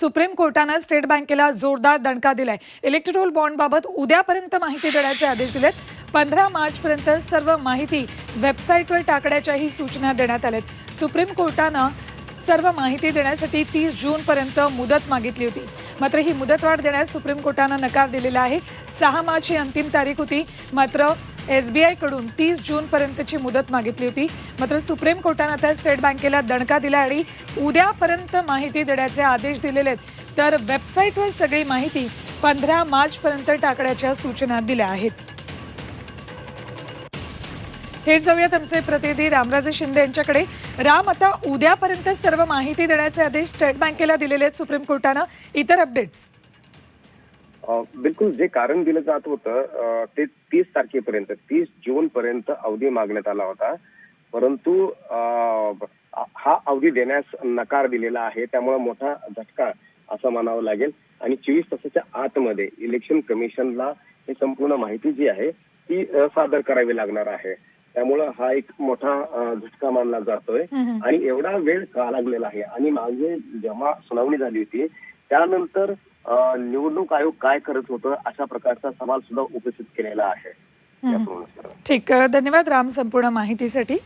Supreme कोर्टानं state बँकेला जोरदार दणका दिलाय. इलेक्ट्रोल बॉन्डबाबत उद्यापर्यंत माहिती देण्याचे आदेश दिलेत. पंधरा मार्चपर्यंत सर्व माहिती वेबसाईटवर टाकण्याच्याही सूचना देण्यात आल्यात. सुप्रीम कोर्टानं सर्व माहिती देण्यासाठी तीस जूनपर्यंत मुदत मागितली होती. मात्र ही मुदतवाढ देण्यास सुप्रीम कोर्टानं नकार दिलेला आहे. सहा मार्च ही अंतिम तारीख होती. मात्र एस बी आयकडून तीस जूनपर्यंतची मुदत मागितली होती. मात्र सुप्रीम कोर्टानं आता स्टेट बँकेला दणका दिला आणि उद्यापर्यंत माहिती देण्याचे आदेश दिलेले आहेत. तर वेबसाईटवर सगळी माहिती पंधरा मार्चपर्यंत टाकण्याच्या सूचना दिल्या आहेत. थेट जाऊयात आमचे प्रतिनिधी रामराजे शिंदे यांच्याकडे. राम आता उद्यापर्यंत सर्व माहिती देण्याचे आदेश स्टेट बँकेला दिलेले आहेत सुप्रीम कोर्टानं. इतर अपडेट्स. बिलकुल जे कारण दिलं जात होतं ते तीस तारखेपर्यंत तीस जून पर्यंत अवधी मागण्यात आला होता. परंतु हा अवधी देण्यास नकार दिलेला आहे त्यामुळे मोठा झटका असं म्हणावं लागेल. आणि चोवीस तासाच्या आतमध्ये इलेक्शन कमिशनला ही संपूर्ण माहिती जी आहे ती सादर करावी लागणार आहे. त्यामुळं हा एक मोठा झटका मानला जातोय. आणि एवढा वेळ का लागलेला आहे? आणि मागे जेव्हा सुनावणी झाली होती त्यानंतर निवडणूक आयोग काय करत होतं अशा प्रकारचा सवाल सुद्धा उपस्थित केलेला आहे. ठीक धन्यवाद राम संपूर्ण माहितीसाठी.